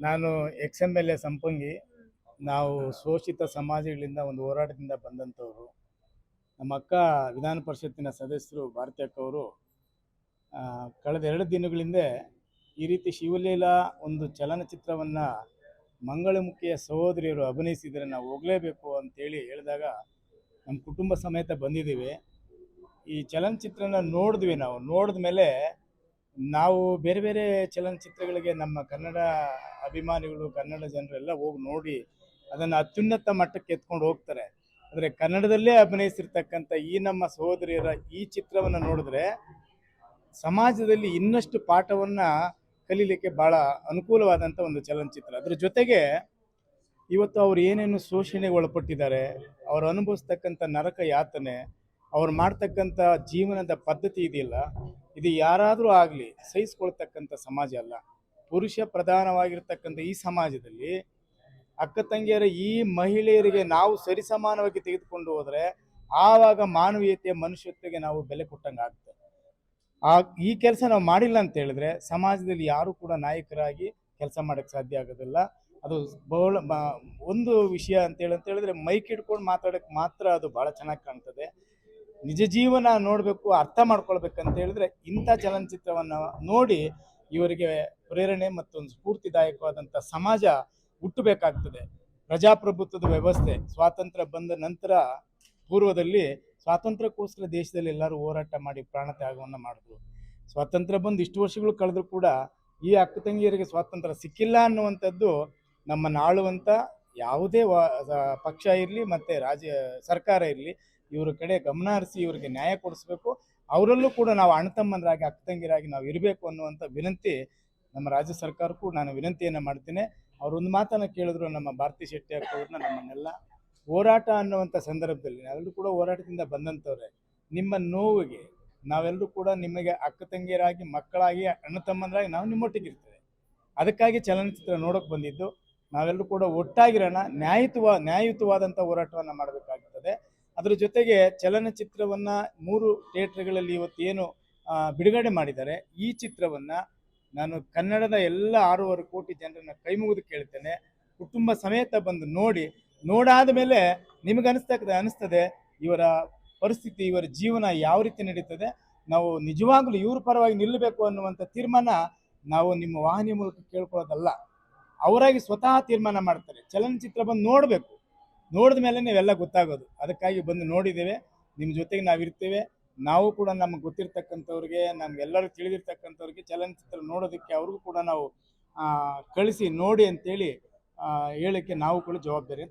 ನಾನು ex M L A Sampangi, ನಾವು ಶೋಷಿತ ಸಮಾಜಗಳಿಂದ ಒಂದು ಹೋರಾಟದಿಂದ ಬಂದಂಥವ್ರು. ನಮ್ಮ ಅಕ್ಕ ವಿಧಾನ ಪರಿಷತ್ತಿನ ಸದಸ್ಯರು ಭಾರತಿ ಅಕ್ಕವರು ಕಳೆದ ಎರಡು ದಿನಗಳಿಂದ ಈ ರೀತಿ ಶಿವಲೀಲಾ ಒಂದು ಚಲನಚಿತ್ರವನ್ನು ಮಂಗಳಮುಖಿಯ ಸಹೋದರಿಯರು ಅಭಿನಯಿಸಿದರೆ ನಾವು ಹೋಗಲೇಬೇಕು ಅಂತೇಳಿ ಹೇಳಿದಾಗ ನಮ್ಮ ಕುಟುಂಬ ಸಮೇತ ಬಂದಿದ್ದೀವಿ. ಈ ಚಲನಚಿತ್ರನ ನೋಡಿದ್ವಿ ನಾವು. ನೋಡಿದ ಮೇಲೆ ನಾವು ಬೇರೆ ಬೇರೆ ಚಲನಚಿತ್ರಗಳಿಗೆ ನಮ್ಮ ಕನ್ನಡ ಅಭಿಮಾನಿಗಳು, ಕನ್ನಡ ಜನರೆಲ್ಲ ಹೋಗಿ ನೋಡಿ ಅದನ್ನು ಅತ್ಯುನ್ನತ ಮಟ್ಟಕ್ಕೆ ಎತ್ಕೊಂಡು ಹೋಗ್ತಾರೆ. ಆದರೆ ಕನ್ನಡದಲ್ಲೇ ಅಭಿನಯಿಸಿರ್ತಕ್ಕಂಥ ಈ ನಮ್ಮ ಸಹೋದರಿಯರ ಈ ಚಿತ್ರವನ್ನು ನೋಡಿದ್ರೆ ಸಮಾಜದಲ್ಲಿ ಇನ್ನಷ್ಟು ಪಾಠವನ್ನು ಕಲೀಲಿಕ್ಕೆ ಭಾಳ ಅನುಕೂಲವಾದಂಥ ಒಂದು ಚಲನಚಿತ್ರ. ಅದ್ರ ಜೊತೆಗೆ ಇವತ್ತು ಅವ್ರು ಏನೇನು ಶೋಷಣೆಗೆ ಒಳಪಟ್ಟಿದ್ದಾರೆ, ಅವರು ಅನುಭವಿಸ್ತಕ್ಕಂಥ ನರಕ ಯಾತನೆ ಅವ್ರು ಮಾಡ್ತಕ್ಕಂಥ ಜೀವನದ ಪದ್ಧತಿ ಇದೆಯಲ್ಲ, ಇದು ಯಾರಾದರೂ ಆಗಲಿ ಸಹಿಸ್ಕೊಳ್ತಕ್ಕಂಥ ಸಮಾಜ ಅಲ್ಲ. ಪುರುಷ ಪ್ರಧಾನವಾಗಿರ್ತಕ್ಕಂಥ ಈ ಸಮಾಜದಲ್ಲಿ ಅಕ್ಕ ತಂಗಿಯರ ಈ ಮಹಿಳೆಯರಿಗೆ ನಾವು ಸರಿಸಮಾನವಾಗಿ ತೆಗೆದುಕೊಂಡು ಹೋದರೆ ಆವಾಗ ಮಾನವೀಯತೆಯ ಮನುಷ್ಯತ್ವಕ್ಕೆ ನಾವು ಬೆಲೆ ಕೊಟ್ಟಂಗೆ ಆಗುತ್ತೆ ಆ, ಈ ಕೆಲಸ ನಾವು ಮಾಡಿಲ್ಲ ಅಂತ ಹೇಳಿದ್ರೆ ಸಮಾಜದಲ್ಲಿ ಯಾರು ಕೂಡ ನಾಯಕರಾಗಿ ಕೆಲಸ ಮಾಡೋಕ್ಕೆ ಸಾಧ್ಯ ಆಗೋದಿಲ್ಲ. ಅದು ಬಹಳ ಒಂದು ವಿಷಯ ಅಂತೇಳಿ ಅಂತ ಹೇಳಿದ್ರೆ ಮೈಕ್ ಹಿಡ್ಕೊಂಡು ಮಾತಾಡೋಕ್ಕೆ ಮಾತ್ರ ಅದು ಭಾಳ ಚೆನ್ನಾಗಿ ಕಾಣ್ತದೆ. ನಿಜ ಜೀವನ ನೋಡಬೇಕು, ಅರ್ಥ ಮಾಡ್ಕೊಳ್ಬೇಕಂತ ಹೇಳಿದ್ರೆ ಇಂಥ ಚಲನಚಿತ್ರವನ್ನು ನೋಡಿ ಇವರಿಗೆ ಪ್ರೇರಣೆ ಮತ್ತು ಒಂದು ಸ್ಫೂರ್ತಿದಾಯಕವಾದಂಥ ಸಮಾಜ ಹುಟ್ಟಬೇಕಾಗ್ತದೆ. ಪ್ರಜಾಪ್ರಭುತ್ವದ ವ್ಯವಸ್ಥೆ, ಸ್ವಾತಂತ್ರ್ಯ ಬಂದ ನಂತರ ಪೂರ್ವದಲ್ಲಿ ಸ್ವಾತಂತ್ರ್ಯಕ್ಕೋಸ್ಕರ ದೇಶದಲ್ಲಿ ಎಲ್ಲರೂ ಹೋರಾಟ ಮಾಡಿ ಪ್ರಾಣ ತ್ಯಾಗವನ್ನು ಮಾಡಿದ್ರು. ಸ್ವಾತಂತ್ರ್ಯ ಬಂದು ಇಷ್ಟು ವರ್ಷಗಳು ಕಳೆದರೂ ಕೂಡ ಈ ಅಕ್ಕ ತಂಗಿಯರಿಗೆ ಸ್ವಾತಂತ್ರ್ಯ ಸಿಕ್ಕಿಲ್ಲ ಅನ್ನುವಂಥದ್ದು ನಮ್ಮನ್ನು ಆಳುವಂಥ ಯಾವುದೇ ಪಕ್ಷ ಇರಲಿ ಮತ್ತು ರಾಜ್ಯ ಸರ್ಕಾರ ಇರಲಿ ಇವರ ಕಡೆ ಗಮನ ಹರಿಸಿ ಇವರಿಗೆ ನ್ಯಾಯ ಕೊಡಿಸ್ಬೇಕು. ಅವರಲ್ಲೂ ಕೂಡ ನಾವು ಅಣ್ಣ ತಮ್ಮಂದರಾಗಿ ಅಕ್ಕ ತಂಗಿರಾಗಿ ನಾವು ಇರಬೇಕು ಅನ್ನುವಂಥ ವಿನಂತಿ ನಮ್ಮ ರಾಜ್ಯ ಸರ್ಕಾರಕ್ಕೂ ನಾನು ವಿನಂತಿಯನ್ನು ಮಾಡ್ತೀನಿ. ಅವರೊಂದು ಮಾತನ್ನು ಕೇಳಿದ್ರು ನಮ್ಮ ಭಾರತಿ ಶೆಟ್ಟಿ ಅಕ್ಕವ್ರನ್ನ ನಮ್ಮನ್ನೆಲ್ಲ ಹೋರಾಟ ಅನ್ನುವಂಥ ಸಂದರ್ಭದಲ್ಲಿ, ನಾವೆಲ್ಲರೂ ಕೂಡ ಹೋರಾಟದಿಂದ ಬಂದಂಥವ್ರೆ. ನಿಮ್ಮ ನೋವಿಗೆ ನಾವೆಲ್ಲರೂ ಕೂಡ ನಿಮಗೆ ಅಕ್ಕ ತಂಗಿಯರಾಗಿ, ಮಕ್ಕಳಾಗಿ ಅಣ್ಣ ತಮ್ಮಂದರಾಗಿ ನಾವು ನಿಮ್ಮೊಟ್ಟಿಗೆ ಇರ್ತೇವೆ. ಅದಕ್ಕಾಗಿ ಚಲನಚಿತ್ರ ನೋಡೋಕೆ ಬಂದಿದ್ದು, ನಾವೆಲ್ಲರೂ ಕೂಡ ಒಟ್ಟಾಗಿರೋಣ ನ್ಯಾಯಯುತವ ನ್ಯಾಯಯುತವಾದಂಥ ಹೋರಾಟವನ್ನು ಮಾಡಬೇಕಾಗುತ್ತದೆ ಅದರ ಜೊತೆಗೆ ಚಲನಚಿತ್ರವನ್ನು ಮೂರು ಥಿಯೇಟ್ರ್ಗಳಲ್ಲಿ ಇವತ್ತು ಏನು ಬಿಡುಗಡೆ ಮಾಡಿದ್ದಾರೆ. ಈ ಚಿತ್ರವನ್ನು ನಾನು ಕನ್ನಡದ ಎಲ್ಲ ಆರೂವರೆ ಕೋಟಿ ಜನರನ್ನು ಕೈ ಮುಗಿದು ಕೇಳ್ತೇನೆ. ಕುಟುಂಬ ಸಮೇತ ಬಂದು ನೋಡಿ, ನೋಡಾದ ಮೇಲೆ ನಿಮಗೆ ಅನಿಸ್ತದೆ ಅನಿಸ್ತದೆ, ಇವರ ಪರಿಸ್ಥಿತಿ, ಇವರ ಜೀವನ ಯಾವ ರೀತಿ ನಡೀತದೆ. ನಾವು ನಿಜವಾಗ್ಲೂ ಇವ್ರ ಪರವಾಗಿ ನಿಲ್ಲಬೇಕು ಅನ್ನುವಂಥ ತೀರ್ಮಾನ ನಾವು ನಿಮ್ಮ ವಾಹಿನಿ ಮೂಲಕ ಕೇಳ್ಕೊಳ್ಳೋದಲ್ಲ. ಅವರಾಗಿ ಸ್ವತಃ ತೀರ್ಮಾನ ಮಾಡ್ತಾರೆ. ಚಲನಚಿತ್ರ ಬಂದು ನೋಡಬೇಕು. ನೋಡಿದ ಮೇಲೆ ನೀವೆಲ್ಲ ಗೊತ್ತಾಗೋದು. ಅದಕ್ಕಾಗಿ ಬಂದು ನೋಡಿದ್ದೇವೆ. ನಿಮ್ಮ ಜೊತೆಗೆ ನಾವು ಇರ್ತೇವೆ. ನಾವು ಕೂಡ ನಮ್ಗೆ ಗೊತ್ತಿರ್ತಕ್ಕಂಥವ್ರಿಗೆ ನಮ್ಗೆಲ್ಲರೂ ತಿಳಿದಿರ್ತಕ್ಕಂಥವ್ರಿಗೆ ಚಲನಚಿತ್ರ ನೋಡೋದಕ್ಕೆ ಅವ್ರಿಗೂ ಕೂಡ ನಾವು ಕಳಿಸಿ ನೋಡಿ ಅಂತೇಳಿ ಹೇಳಕ್ಕೆ ನಾವು ಕೂಡ ಜವಾಬ್ದಾರಿ.